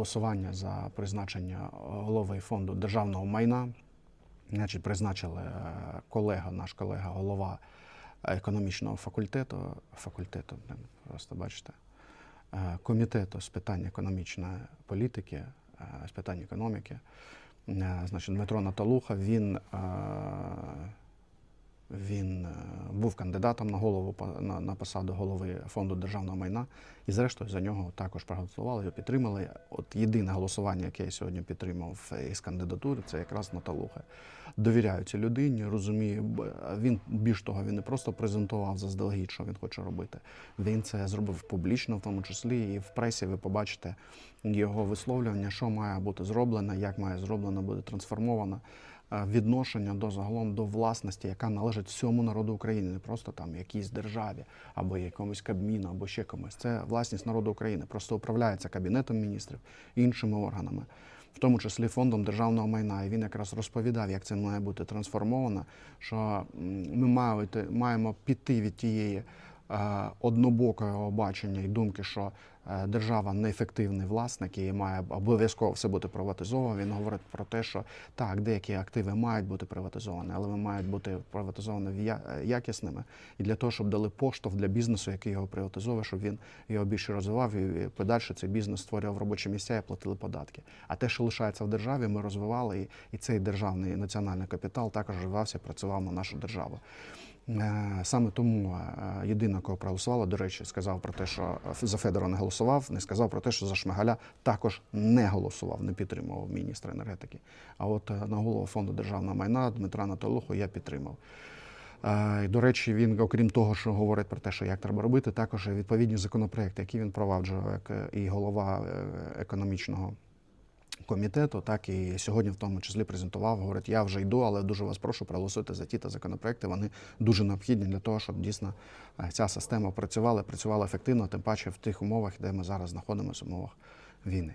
голосування за призначення голови фонду державного майна. Значить, призначили е, колега, наш колега, голова економічного факультету, факультету, просто бачите, е, комітету з питань економічної політики, е, з питань економіки. Е, Значить, Дмитро Наталуха, він, е, е, був кандидатом на голову на, на посаду голови фонду державного майна, і зрештою за нього також проголосували, його підтримали. От єдине голосування, яке я сьогодні підтримав е, із кандидатури, це якраз Наталуха. Довіряю цій людині, розумію. Він більш того, він не просто презентував заздалегідь, що він хоче робити. Він це зробив публічно, в тому числі і в пресі. Ви побачите його висловлювання, що має бути зроблено, як має зроблено, буде трансформовано відношення до загалом до власності, яка належить всьому народу України, не просто там якійсь державі або якомусь кабміну, або ще комусь. Це власність народу України. Просто управляється кабінетом міністрів іншими органами. В тому числі фондом державного майна, і він якраз розповідав, як це має бути трансформовано. Що ми маємо, маємо піти від тієї е, однобокого бачення і думки, що е, держава неефективний власник і має обов'язково все бути приватизовано. Він говорить про те, що так, деякі активи мають бути приватизовані, але вони мають бути приватизовані е, якісними. І для того, щоб дали поштовх для бізнесу, який його приватизовує, щоб він його більше розвивав і подальше цей бізнес створював робочі місця і платили податки. А те, що лишається в державі, ми розвивали, і, і цей державний національний капітал також розвивався, працював на нашу державу. Е, Саме тому е, єдина, кого проголосувала, до речі, сказав про те, що за Федора не голосував, не сказав про те, що за Шмигаля також не голосував, не підтримував міністра енергетики. А от е, на голову фонду державного майна Дмитра Наталуху я підтримав. Е, До речі, він, окрім того, що говорить про те, що як треба робити, також відповідні законопроекти, які він проваджував як е, і голова економічного комітету, так і сьогодні в тому числі презентував. Говорить, я вже йду, але дуже вас прошу проголосувати за ті та законопроекти. Вони дуже необхідні для того, щоб дійсно е, ця система працювала, працювала ефективно, тим паче в тих умовах, де ми зараз знаходимося в умовах війни.